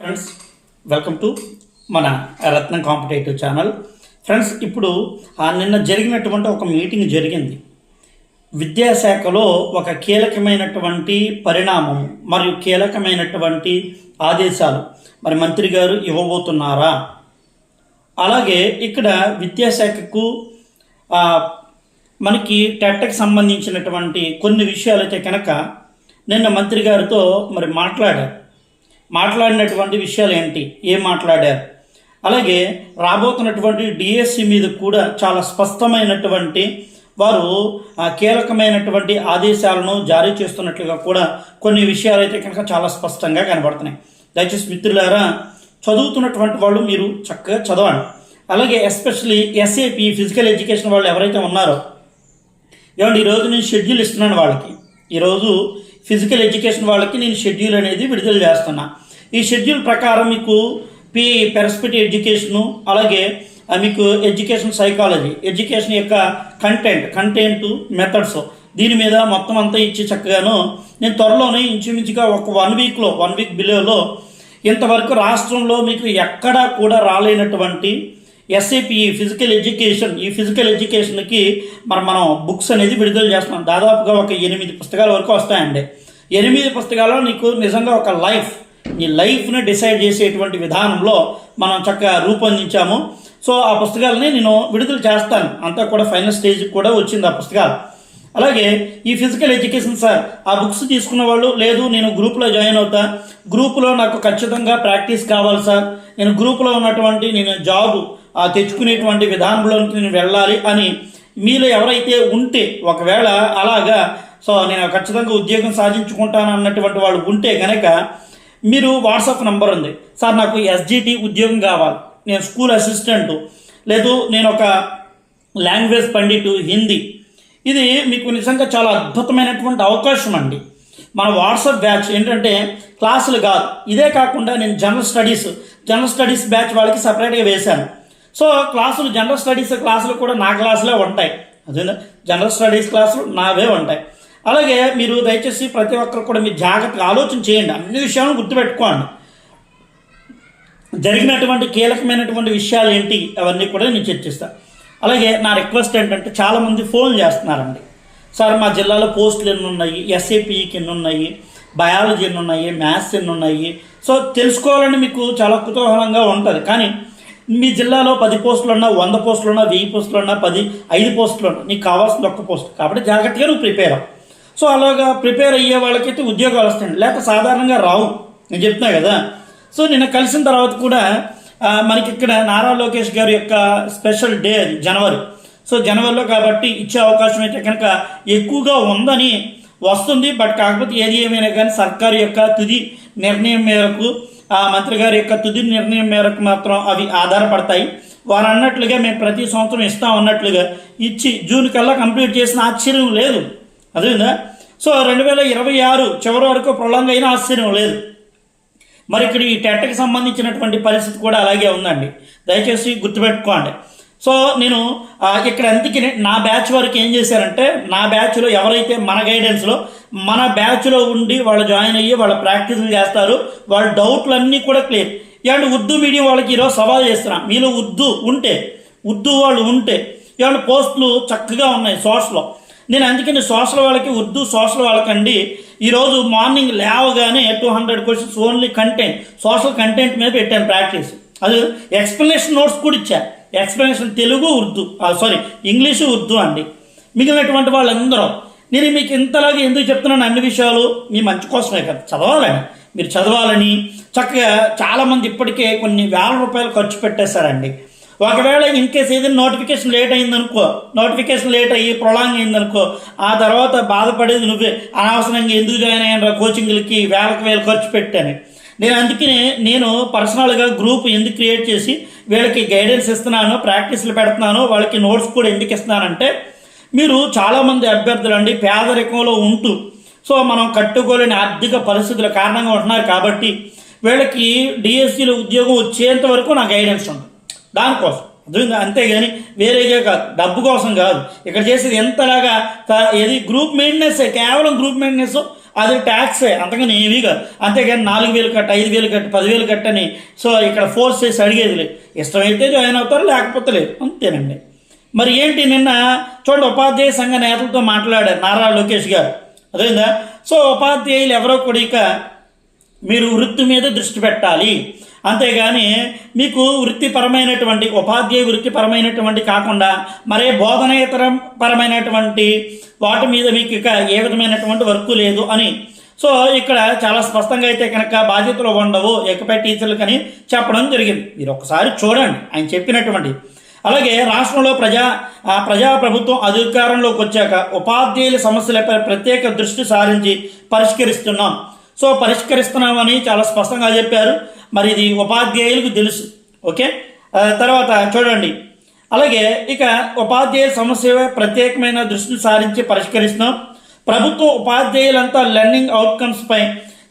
Friends welcome to మన రత్నం competitive channel. Friends ఇప్పుడు ఆ నిన్న జరిగినటువంటి ఒక మీటింగ్ జరిగింది. విద్యాశాఖలో ఒక కీలకమైనటువంటి పరిణామం మరియు కీలకమైనటువంటి ఆదేశాలు. మరి మంత్రి గారు ఇవ్వబోతున్నారా? అలాగే ఇక్కడ విద్యాశాఖకు మనకి టెట్కి సంబంధించినటువంటి కొన్ని విషయాలైతే కనుక నిన్న మంత్రి గారితో మరి మాట్లాడారు. మాట్లాడినటువంటి విషయాలు ఏంటి? ఏం మాట్లాడారు? అలాగే రాబోతున్నటువంటి డిఎస్సి మీద కూడా చాలా స్పష్టమైనటువంటి వారు కీలకమైనటువంటి ఆదేశాలను జారీ చేస్తున్నట్లుగా కూడా కొన్ని విషయాలు అయితే కనుక చాలా స్పష్టంగా కనబడుతున్నాయి. దయచేసి మిత్రులారా చదువుతున్నటువంటి వాళ్ళు మీరు చక్కగా చదవండి. అలాగే ఎస్పెషలీ ఎస్ఏపి ఫిజికల్ ఎడ్యుకేషన్ వాళ్ళు ఎవరైతే ఉన్నారో ఏమంటే ఈరోజు నేను షెడ్యూల్ ఇస్తున్నాను వాళ్ళకి. ఈరోజు ఫిజికల్ ఎడ్యుకేషన్ వాళ్ళకి నేను షెడ్యూల్ అనేది విడుదల చేస్తున్నా. ఈ షెడ్యూల్ ప్రకారం మీకు పి పెరస్పెటి ఎడ్యుకేషను అలాగే మీకు ఎడ్యుకేషన్ సైకాలజీ ఎడ్యుకేషన్ యొక్క కంటెంట్ కంటెంట్ మెథడ్స్ దీని మీద మొత్తం అంతా ఇచ్చి చక్కగాను నేను త్వరలోనే ఇంచుమించుగా ఒక వన్ వీక్లో వన్ వీక్ బిలోలో ఇంతవరకు రాష్ట్రంలో మీకు ఎక్కడా కూడా రాలేనటువంటి ఎస్ఏపిఈ ఫిజికల్ ఎడ్యుకేషన్ ఈ ఫిజికల్ ఎడ్యుకేషన్కి మరి మనం బుక్స్ అనేది విడుదల చేస్తున్నాం. దాదాపుగా ఒక ఎనిమిది పుస్తకాల వరకు వస్తాయండి. ఎనిమిది పుస్తకాల్లో నీకు నిజంగా ఒక లైఫ్ నీ లైఫ్ని డిసైడ్ చేసేటువంటి విధానంలో మనం చక్కగా రూపొందించాము. సో ఆ పుస్తకాలని నేను విడుదల చేస్తాను. అంతా కూడా ఫైనల్ స్టేజ్కి కూడా వచ్చింది ఆ పుస్తకాలు. అలాగే ఈ ఫిజికల్ ఎడ్యుకేషన్ సార్ ఆ బుక్స్ తీసుకున్న వాళ్ళు లేదు నేను గ్రూప్లో జాయిన్ అవుతా. గ్రూపులో నాకు ఖచ్చితంగా ప్రాక్టీస్ కావాలి సార్. నేను గ్రూపులో ఉన్నటువంటి నేను జాబ్ ఆ, తెచ్చుకునేటువంటి విధానంలోకి నేను వెళ్ళాలి అని మీలో ఎవరైతే ఉంటే ఒకవేళ అలాగా సో నేను ఖచ్చితంగా ఉద్యోగం సాధించుకుంటాను అన్నటువంటి వాళ్ళు ఉంటే కనుక మీరు వాట్సాప్ నంబర్ ఉంది. సార్ నాకు ఎస్జిటి ఉద్యోగం కావాలి. నేను స్కూల్ అసిస్టెంట్. లేదు నేను ఒక లాంగ్వేజ్ పండిట్ హిందీ. ఇది మీకు నిజంగా చాలా అద్భుతమైనటువంటి అవకాశం అండి. మన వాట్సాప్ బ్యాచ్ ఏంటంటే క్లాసులు కాదు. ఇదే కాకుండా నేను general studies general studies batch వాళ్ళకి సపరేట్గా వేశాను. సో క్లాసులు జనరల్ స్టడీస్ క్లాసులు కూడా నా క్లాసులే ఉంటాయి. అదే జనరల్ స్టడీస్ క్లాసులు నావే ఉంటాయి. అలాగే మీరు దయచేసి ప్రతి ఒక్కరు కూడా మీరు జాగ్రత్తగా ఆలోచన చేయండి. అన్ని విషయాలను గుర్తుపెట్టుకోండి. జరిగినటువంటి కీలకమైనటువంటి విషయాలు ఏంటి అవన్నీ కూడా నేను చర్చిస్తాను అలాగే నా రిక్వెస్ట్ ఏంటంటే చాలామంది ఫోన్ చేస్తున్నారండి. సార్ మా జిల్లాలో పోస్టులు ఎన్ని ఉన్నాయి ఎస్ఏపీకి ఎన్ని ఉన్నాయి బయాలజీ ఎన్ని ఉన్నాయి మ్యాథ్స్ ఎన్ని ఉన్నాయి సో తెలుసుకోవాలని మీకు చాలా కుతూహలంగా ఉంటుంది. కానీ మీ జిల్లాలో పది పోస్టులు ఉన్నా వంద పోస్టులు ఉన్నా వెయ్యి పోస్టులు ఉన్నా పది ఐదు పోస్టులు ఉన్నా నీకు కావాల్సిన ఒక్క పోస్ట్. కాబట్టి జాగ్రత్తగా నువ్వు ప్రిపేర్ అవ్వు. సో అలాగా ప్రిపేర్ అయ్యే వాళ్ళకైతే ఉద్యోగాలు వస్తాయండి లేక సాధారణంగా రావు. నేను చెప్తున్నా కదా. సో నిన్న కలిసిన తర్వాత కూడా మనకి ఇక్కడ నారా లోకేష్ గారి యొక్క స్పెషల్ డే అది జనవరి. సో జనవరిలో కాబట్టి ఇచ్చే అవకాశం అయితే కనుక ఎక్కువగా ఉందని వస్తుంది. బట్ కాకపోతే ఏది ఏమైనా కానీ సర్కారు యొక్క తుది నిర్ణయం మేరకు ఆ మంత్రి గారి యొక్క తుది నిర్ణయం మేరకు మాత్రం అవి ఆధారపడతాయి. వారు అన్నట్లుగా మేము ప్రతి సంవత్సరం ఇస్తాం అన్నట్లుగా ఇచ్చి జూన్ కల్లా కంప్లీట్ చేసిన ఆశ్చర్యం లేదు. అదేందా సో రెండు వేల ఇరవై ఆరు చివరి వరకు ప్రొలాంగ్ అయిన ఆశ్చర్యం లేదు. మరి ఇక్కడ ఈ టెట్కి సంబంధించినటువంటి పరిస్థితి కూడా అలాగే ఉందండి. దయచేసి గుర్తుపెట్టుకోండి. సో నేను ఇక్కడ అందుకే నా బ్యాచ్ వరకు ఏం చేశారంటే నా బ్యాచ్లో ఎవరైతే మన గైడెన్స్లో మన బ్యాచ్లో ఉండి వాళ్ళు జాయిన్ అయ్యి వాళ్ళ ప్రాక్టీసులు చేస్తారు వాళ్ళ డౌట్లు అన్నీ కూడా క్లియర్. ఇలాంటి ఉర్దూ మీడియం వాళ్ళకి ఈరోజు సవాల్ చేస్తున్నా. మీలో ఉర్దూ ఉంటే ఉర్దూ వాళ్ళు ఉంటే ఇలాంటి పోస్టులు చక్కగా ఉన్నాయి సోర్స్లో. నేను అందుకని సోషల్ వాళ్ళకి ఉర్దూ సోషల్ వాళ్ళకండి. ఈరోజు మార్నింగ్ లేవగానే two hundred questions only content social content మీద పెట్టాను ప్రాక్టీస్. అది ఎక్స్ప్లెనేషన్ నోట్స్ కూడా ఇచ్చా. Explanation Telugu Urdu sorry English Urdu అండి. మిగిలినటువంటి వాళ్ళందరూ నేను మీకు ఇంతలాగా ఎందుకు చెప్తున్నాను అన్ని విషయాలు? మీ మంచి కోసమే కదా. చదవాలని మీరు చదవాలని చక్కగా చాలామంది ఇప్పటికే కొన్ని వేల రూపాయలు ఖర్చు పెట్టేశారండి. ఒకవేళ ఇన్ కేస్ ఏదైనా నోటిఫికేషన్ లేట్ అయిందనుకో నోటిఫికేషన్ లేట్ అయ్యి ప్రొలాంగ్ అయిందనుకో ఆ తర్వాత బాధపడేది నువ్వే. అనవసరంగా ఎందుకు జాయిన్ అయ్యాను కోచింగ్లకి వేలకు వేలు ఖర్చు పెట్టాను. నేను అందుకనే నేను పర్సనల్గా గ్రూప్ ఎందుకు క్రియేట్ చేసి వీళ్ళకి గైడెన్స్ ఇస్తున్నాను ప్రాక్టీస్లు పెడుతున్నాను వాళ్ళకి నోట్స్ కూడా ఎందుకు ఇస్తున్నానంటే మీరు చాలామంది అభ్యర్థులు అండి పేదరికంలో ఉంటూ సో మనం కట్టుకోలేని ఆర్థిక పరిస్థితుల కారణంగా ఉంటున్నారు కాబట్టి వీళ్ళకి డిఎస్సీలో ఉద్యోగం వచ్చేంత వరకు నా గైడెన్స్ ఉంది. దానికోసం. అర్థమైందా? అంతేగాని వేరేగా కాదు. డబ్బు కోసం కాదు. ఇక్కడ చేసేది ఎంతలాగా ఏది? గ్రూప్ మెయింటెనెన్స్ కేవలం గ్రూప్ మెయింటెనెన్స్ అది ట్యాక్సే అంతకని ఏమీ కాదు. అంతేగాని నాలుగు వేలు కట్ట ఐదు వేలు కట్ట పదివేలు కట్టని సో ఇక్కడ ఫోర్స్ చేసి అడిగేది లేదు. ఇష్టమైతే జాయిన్ అవుతారు లేకపోతే లేదు. అంతేనండి. మరి ఏంటి నిన్న చూడండి ఉపాధ్యాయ సంఘ నేతలతో మాట్లాడారు నారా లోకేష్ గారు. అదేందా సో ఉపాధ్యాయులు ఎవరో కూడా ఇక మీరు వృత్తి మీద దృష్టి పెట్టాలి. అంతేగాని మీకు వృత్తిపరమైనటువంటి ఉపాధ్యాయ వృత్తిపరమైనటువంటి కాకుండా మరే బోధనేతర పరమైనటువంటి వాటి మీద మీకు ఇక ఏ విధమైనటువంటి వర్క్ లేదు అని. సో ఇక్కడ చాలా స్పష్టంగా అయితే కనుక బాధ్యతలు ఉండవు ఇకపై టీచర్లకని చెప్పడం జరిగింది. మీరు ఒకసారి చూడండి ఆయన చెప్పినటువంటి. అలాగే రాష్ట్రంలో ప్రజా ఆ ప్రజా ప్రభుత్వం అధికారంలోకి వచ్చాక ఉపాధ్యాయుల సమస్యలపై ప్రత్యేక దృష్టి సారించి పరిష్కరిస్తున్నాం. సో పరిష్కరిస్తున్నామని చాలా స్పష్టంగా చెప్పారు. మరి ఇది ఉపాధ్యాయులకు తెలుసు. ఓకే? తర్వాత చూడండి. అలాగే ఇక ఉపాధ్యాయుల సమస్య ప్రత్యేకమైన దృష్టిని సారించి పరిష్కరిస్తున్నాం. ప్రభుత్వ ఉపాధ్యాయులంతా లెర్నింగ్ అవుట్కమ్స్పై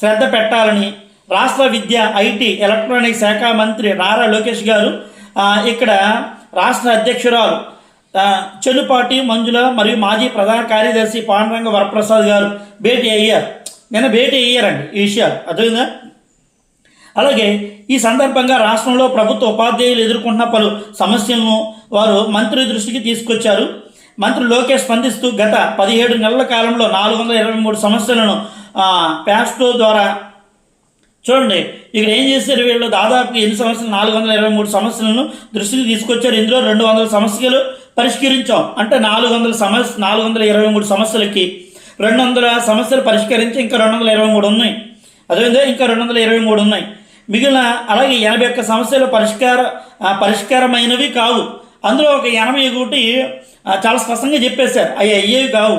శ్రద్ధ పెట్టాలని రాష్ట్ర విద్య ఐటీ ఎలక్ట్రానిక్ శాఖ మంత్రి నారా లోకేష్ గారు ఇక్కడ రాష్ట్ర అధ్యక్షురాలు చెలుపాటి చెల్లుపాటి మంజుల మరియు మాజీ ప్రధాన కార్యదర్శి పాండరంగ వరప్రసాద్ గారు భేటీ అయ్యారు. నిన్న భేటీ అయ్యారండి ఈ విషయాలు అర్థమైందా? అలాగే ఈ సందర్భంగా రాష్ట్రంలో ప్రభుత్వ ఉపాధ్యాయులు ఎదుర్కొంటున్న పలు సమస్యలను వారు మంత్రి దృష్టికి తీసుకొచ్చారు. మంత్రి లోకేష్ స్పందిస్తూ గత పదిహేడు నెలల కాలంలో నాలుగు వందల ఇరవై మూడు సమస్యలను ప్యాస్టో ద్వారా చూడండి ఇక్కడ ఏం చేశారు వీళ్ళు? దాదాపు ఎన్ని సమస్యలు? నాలుగు వందల ఇరవై మూడు సమస్యలను దృష్టికి తీసుకొచ్చారు. ఇందులో రెండు వందల సమస్యలు పరిష్కరించాం. అంటే నాలుగు వందల సమస్య నాలుగు వందల ఇరవై మూడు సమస్యలకి రెండు వందల సమస్యలు పరిష్కరించి ఇంకా రెండు వందల ఇరవై మూడు ఉన్నాయి. అదేవిధంగా ఇంకా రెండు వందల ఇరవై మూడు ఉన్నాయి. మిగిలిన అలాగే ఎనభై ఒక్క సమస్యలు పరిష్కార పరిష్కారమైనవి కావు. అందులో ఒక ఎనభై ఒకటి చాలా స్పష్టంగా చెప్పేశారు. అవి అయ్యేవి కావు.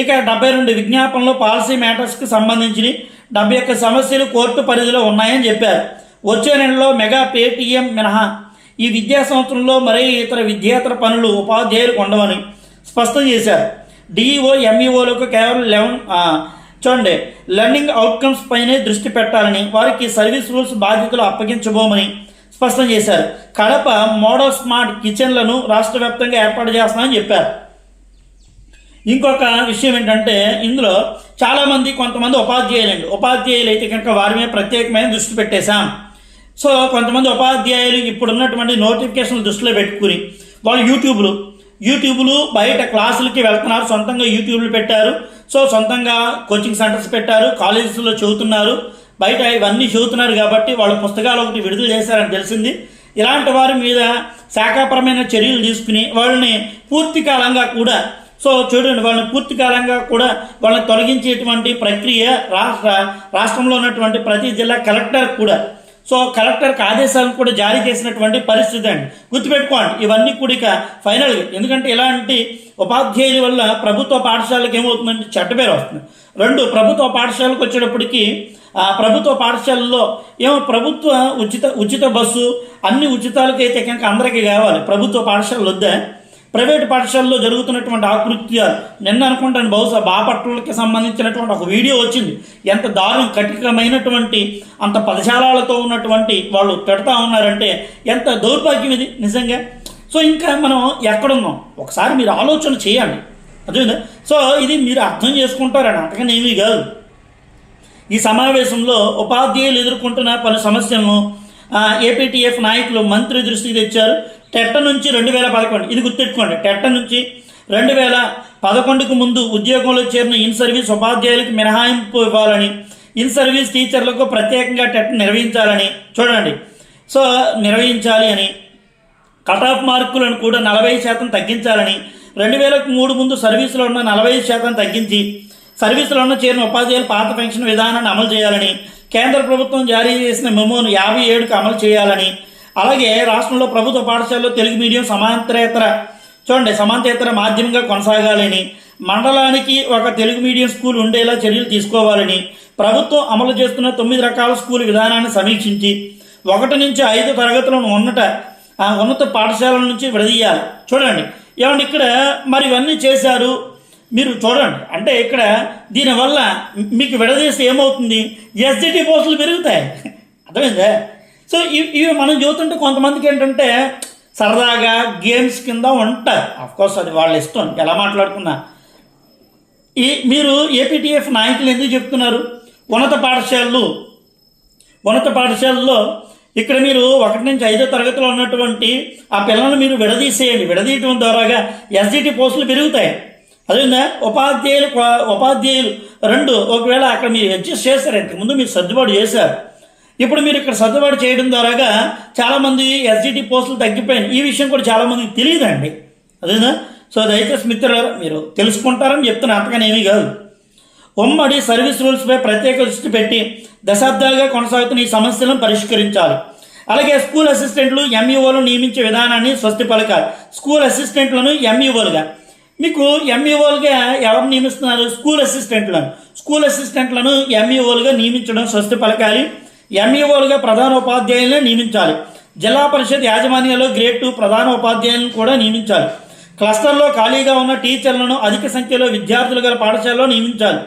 ఇక డెబ్బై రెండు విజ్ఞాపనలు పాలసీ మ్యాటర్స్కి సంబంధించి డెబ్బై ఒక్క సమస్యలు కోర్టు పరిధిలో ఉన్నాయని చెప్పారు. వచ్చే నెలలో మెగా పేటీఎం మినహా. ఈ విద్యా సంవత్సరంలో మరే ఇతర విద్యేతర పనులు ఉపాధ్యాయులకు ఉండవని స్పష్టం చేశారు. డిఈఓ ఎంఈఓలకు కేవలం లెవెన్ చూడండి. లెర్నింగ్ అవుట్కమ్స్ పైనే దృష్టి పెట్టాలని వారికి సర్వీస్ రూల్స్ బాధ్యతలు అప్పగించబోమని స్పష్టం చేశారు. కడప మోడల్ స్మార్ట్ కిచెన్లను రాష్ట్ర వ్యాప్తంగా ఏర్పాటు చేస్తామని చెప్పారు. ఇంకొక విషయం ఏంటంటే ఇందులో చాలామంది కొంతమంది ఉపాధ్యాయులండి. ఉపాధ్యాయులు అయితే కనుక వారి మీద ప్రత్యేకమైన దృష్టి పెట్టేశాం. సో కొంతమంది ఉపాధ్యాయులు ఇప్పుడున్నటువంటి నోటిఫికేషన్ నోటిఫికేషన్లు దృష్టిలో పెట్టుకుని వాళ్ళు యూట్యూబ్లు యూట్యూబ్లు బయట క్లాసులకి వెళ్తున్నారు. సొంతంగా యూట్యూబ్లు పెట్టారు. సో సొంతంగా కోచింగ్ సెంటర్స్ పెట్టారు. కాలేజెస్లో చదువుతున్నారు. బయట ఇవన్నీ చదువుతున్నారు కాబట్టి వాళ్ళ పుస్తకాలు ఒకటి విడుదల చేశారని తెలిసింది. ఇలాంటి వారి మీద శాఖాపరమైన చర్యలు తీసుకుని వాళ్ళని పూర్తి కాలంగా కూడా సో చూడండి వాళ్ళని పూర్తి కాలంగా కూడా వాళ్ళని తొలగించేటువంటి ప్రక్రియ రాష్ట్ర రాష్ట్రంలో ఉన్నటువంటి ప్రతి జిల్లా కలెక్టర్ కూడా సో కలెక్టర్కి ఆదేశాలను కూడా జారీ చేసినటువంటి పరిస్థితి అండి. గుర్తుపెట్టుకోండి ఇవన్నీ కూడా ఇక ఫైనల్గా ఎందుకంటే ఇలాంటి ఉపాధ్యాయుల వల్ల ప్రభుత్వ పాఠశాలకు ఏమవుతుందంటే చెడ్డ వస్తుంది. రెండు ప్రభుత్వ పాఠశాలకు వచ్చేటప్పటికి ఆ ప్రభుత్వ పాఠశాలల్లో ఏమో ప్రభుత్వ ఉచిత ఉచిత బస్సు అన్ని ఉచితాలకైతే కనుక అందరికీ కావాలి. ప్రభుత్వ పాఠశాలలు వద్దా? ప్రైవేట్ పాఠశాలలో జరుగుతున్నటువంటి ఆకృత్య నిన్న అనుకుంటాను బహుశా బాపట్లకి సంబంధించినటువంటి ఒక వీడియో వచ్చింది. ఎంత దారుణం కఠినమైనటువంటి అంత పదశాలలతో ఉన్నటువంటి వాళ్ళు పెడతా ఉన్నారంటే ఎంత దౌర్భాగ్యం ఇది నిజంగా? సో ఇంకా మనం ఎక్కడున్నాం? ఒకసారి మీరు ఆలోచన చేయండి. అదే సో ఇది మీరు అర్థం చేసుకుంటారని అంతకని ఏమీ కాదు. ఈ సమావేశంలో ఉపాధ్యాయులు ఎదుర్కొంటున్న పలు సమస్యలను ఏపీటీఎఫ్ నాయకులు మంత్రి దృష్టికి తెచ్చారు. టెట్ట నుంచి రెండు వేల పదకొండు. ఇది గుర్తెట్టుకోండి టెట్ట నుంచి రెండు వేల పదకొండుకు ముందు ఉద్యోగంలో చేరిన ఇన్ సర్వీస్ ఉపాధ్యాయులకు మినహాయింపు ఇవ్వాలని ఇన్ సర్వీస్ టీచర్లకు ప్రత్యేకంగా టెట్ నిర్వహించాలని చూడండి. సో నిర్వహించాలి అని కట్ ఆఫ్ మార్కులను కూడా నలభై శాతం తగ్గించాలని రెండు వేలకు మూడు ముందు సర్వీసులో ఉన్న నలభై శాతం తగ్గించి సర్వీసులో ఉన్న చేరిన ఉపాధ్యాయులు పాత పెన్షన్ విధానాన్ని అమలు చేయాలని కేంద్ర ప్రభుత్వం జారీ చేసిన మెమోను యాభై ఏడుకు అమలు చేయాలని. అలాగే రాష్ట్రంలో ప్రభుత్వ పాఠశాలలో తెలుగు మీడియం సమాంతరేతర చూడండి సమాంతరేతర మాధ్యమంగా కొనసాగాలని మండలానికి ఒక తెలుగు మీడియం స్కూల్ ఉండేలా చర్యలు తీసుకోవాలని ప్రభుత్వం అమలు చేస్తున్న తొమ్మిది రకాల స్కూల్ విధానాన్ని సమీక్షించి ఒకటి నుంచి ఐదు తరగతులను ఉన్నట ఆ ఉన్నత పాఠశాలల నుంచి విడదీయాలి. చూడండి ఏమండి ఇక్కడ మరి ఇవన్నీ చేశారు మీరు చూడండి. అంటే ఇక్కడ దీనివల్ల మీకు విడదీస్తే ఏమవుతుంది? ఎస్జిటి పోస్టులు పెరుగుతాయి. అర్థమైందా? సో ఇవి ఇవి మనం చూస్తుంటే కొంతమందికి ఏంటంటే సరదాగా గేమ్స్ కింద ఉంటారు. అఫ్కోర్స్ అది వాళ్ళ ఇష్టం. ఎలా మాట్లాడుకున్నా. ఈ మీరు ఏపీటీఎఫ్ నాయకులు ఎందుకు చెప్తున్నారు? ఉన్నత పాఠశాలలు. ఉన్నత పాఠశాలల్లో ఇక్కడ మీరు ఒకటి నుంచి ఐదో తరగతిలో ఉన్నటువంటి ఆ పిల్లల్ని మీరు విడదీసేయండి. విడదీయటం ద్వారాగా ఎస్జిటి పోస్టులు పెరుగుతాయి. అదేవిధంగా ఉపాధ్యాయులు ఉపాధ్యాయులు రెండు ఒకవేళ అక్కడ మీరు అడ్జస్ట్ చేశారు ఇంతకుముందు మీరు సర్దుబాటు చేశారు. ఇప్పుడు మీరు ఇక్కడ సర్దుబాటు చేయడం ద్వారాగా చాలామంది ఎస్జిటి పోస్టులు తగ్గిపోయాయి. ఈ విషయం కూడా చాలామందికి తెలియదండి. అదేనా సో దయచేసి మిత్రులారా మీరు తెలుసుకుంటారని చెప్తున్నా అంతగానే ఏమీ కాదు. ఉమ్మడి సర్వీస్ రూల్స్పై ప్రత్యేక దృష్టి పెట్టి దశాబ్దాలుగా కొనసాగుతున్న ఈ సమస్యలను పరిష్కరించాలి. అలాగే స్కూల్ అసిస్టెంట్లు ఎంఈఓలు నియమించే విధానాన్ని స్వస్తి పలకాలి. స్కూల్ అసిస్టెంట్లను ఎంఈఓలుగా మీకు ఎంఈఓలుగా ఎవరు నియమిస్తున్నారు? స్కూల్ అసిస్టెంట్లను. స్కూల్ అసిస్టెంట్లను ఎంఈఓలుగా నియమించడం స్వస్తి పలకాలి. ఎంఈఓలుగా ప్రధాన ఉపాధ్యాయులను నియమించాలి. జిల్లా పరిషత్ యాజమాన్యంలో గ్రేడ్ టూ ప్రధాన ఉపాధ్యాయులను కూడా నియమించాలి. క్లస్టర్లో ఖాళీగా ఉన్న టీచర్లను అధిక సంఖ్యలో విద్యార్థులు గల పాఠశాలలో నియమించాలి.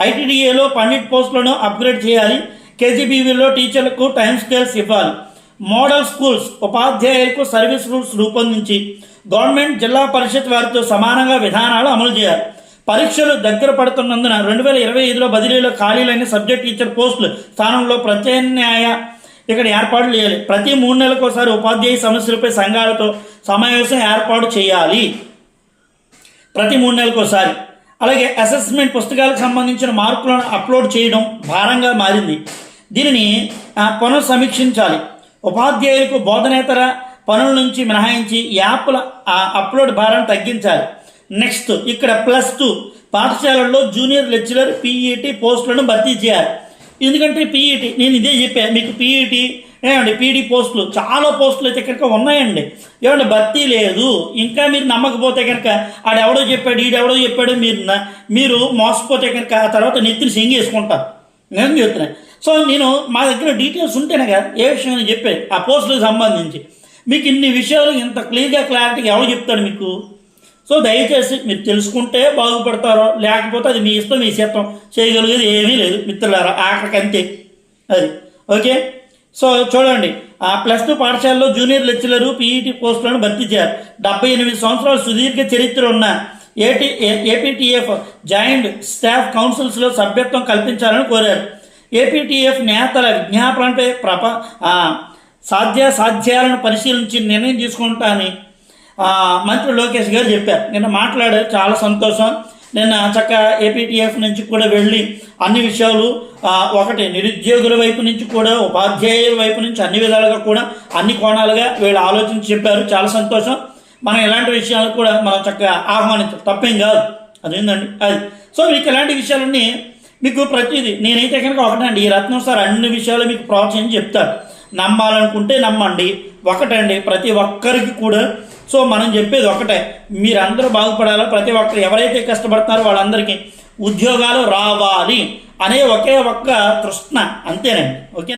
ఐటీడీఏలో పండిట్ పోస్టులను అప్గ్రేడ్ చేయాలి. కేజీబీవీలో టీచర్లకు టైం స్కేల్స్ ఇవ్వాలి. మోడల్ స్కూల్స్ ఉపాధ్యాయులకు సర్వీస్ రూల్స్ రూపొందించి గవర్నమెంట్ జిల్లా పరిషత్ వారితో సమానంగా విధానాలు అమలు చేయాలి. పరీక్షలు దగ్గర పడుతున్నందున రెండు వేల ఇరవై ఐదులో బదిలీలో ఖాళీలైన సబ్జెక్ట్ టీచర్ పోస్టులు స్థానంలో ప్రత్యామ్నాయ ఇక్కడ ఏర్పాటు చేయాలి. ప్రతి మూడు నెలలకు ఒకసారి ఉపాధ్యాయ సమస్యలపై సంఘాలతో సమావేశం ఏర్పాటు చేయాలి. ప్రతి మూడు నెలలకు ఒకసారి అలాగే అసెస్మెంట్ పుస్తకాలకు సంబంధించిన మార్కులను అప్లోడ్ చేయడం భారంగా మారింది. దీనిని పునఃసమీక్షించాలి ఉపాధ్యాయులకు బోధనేతర పనుల నుంచి మినహాయించి యాప్ల ఆ, అప్లోడ్ భారాన్ని తగ్గించాలి. నెక్స్ట్ ఇక్కడ ప్లస్ టూ పాఠశాలల్లో జూనియర్ లెక్చరర్ పీఈటీ పోస్టులను భర్తీ చేయాలి. ఎందుకంటే పీఈటీ నేను ఇదే చెప్పాను మీకు పీఈటీ ఏమండి పీడీ పోస్టులు చాలా పోస్టులు అయితే కనుక ఉన్నాయండి. ఏమంటే భర్తీ లేదు. ఇంకా మీరు నమ్మకపోతే కనుక ఆడెవడో చెప్పాడు ఈడెవడో చెప్పాడు మీరు న- మీరు మోసపోతే కనుక ఆ తర్వాత నెత్తిని సింగేసుకుంటారు నేను చెప్తున్నాను సో నేను మా దగ్గర డీటెయిల్స్ ఉంటేనే కదా ఏ విషయం అని చెప్పేది ఆ పోస్టులకు సంబంధించి. మీకు ఇన్ని విషయాలు ఇంత క్లియర్గా క్లారిటీగా ఎవరు చెప్తాడు మీకు? సో దయచేసి మీరు తెలుసుకుంటే బాగుపడతారో లేకపోతే అది మీ ఇష్టం మీ చిత్తం చేయగలిగేది ఏమీ లేదు మిత్రులారా ఆఖరికి అంతే అది. ఓకే? సో చూడండి. ఆ ప్లస్ టూ పాఠశాలలో జూనియర్ లెక్చరర్ పీఈటీ పోస్టులను భర్తీ చేయాలి. డెబ్బై ఎనిమిది సంవత్సరాల సుదీర్ఘ చరిత్ర ఉన్న ఏటీ ఏపీటీఎఫ్ జాయింట్ స్టాఫ్ కౌన్సిల్స్లో సభ్యత్వం కల్పించాలని కోరారు. ఏపీటీఎఫ్ నేతల విజ్ఞాపనపై ప్రప సాధ్య సాధ్యాసాధ్యాలను పరిశీలించి నిర్ణయం తీసుకుంటానని మంత్రి లోకేష్ గారు చెప్పారు. నిన్న మాట్లాడారు. చాలా సంతోషం. నిన్న చక్క ఏపీటీఎఫ్ నుంచి కూడా వెళ్ళి అన్ని విషయాలు ఒకటి నిరుద్యోగుల వైపు నుంచి కూడా ఉపాధ్యాయుల వైపు నుంచి అన్ని విధాలుగా కూడా అన్ని కోణాలుగా వీళ్ళు ఆలోచించి చెప్పారు. చాలా సంతోషం. మనం ఇలాంటి విషయాలు కూడా మనం చక్కగా ఆహ్వానించాం తప్పేం కాదు. అదేందండి? అది. సో మీకు ఇలాంటి విషయాలన్నీ మీకు ప్రతిదీ నేనైతే కనుక ఒకటండి. ఈ రత్నం సార్ అన్ని విషయాలు మీకు ప్రోత్సహించి చెప్తారు. నమ్మాలనుకుంటే నమ్మండి. ఒకటండి ప్రతి ఒక్కరికి కూడా. సో మనం చెప్పేది ఒకటే. మీరందరూ బాగుపడాలో? ప్రతి ఒక్కరు ఎవరైతే కష్టపడుతున్నారో వాళ్ళందరికీ ఉద్యోగాలు రావాలి అనే ఒకే ఒక్క తృష్ణ. అంతేనండి. ఓకే?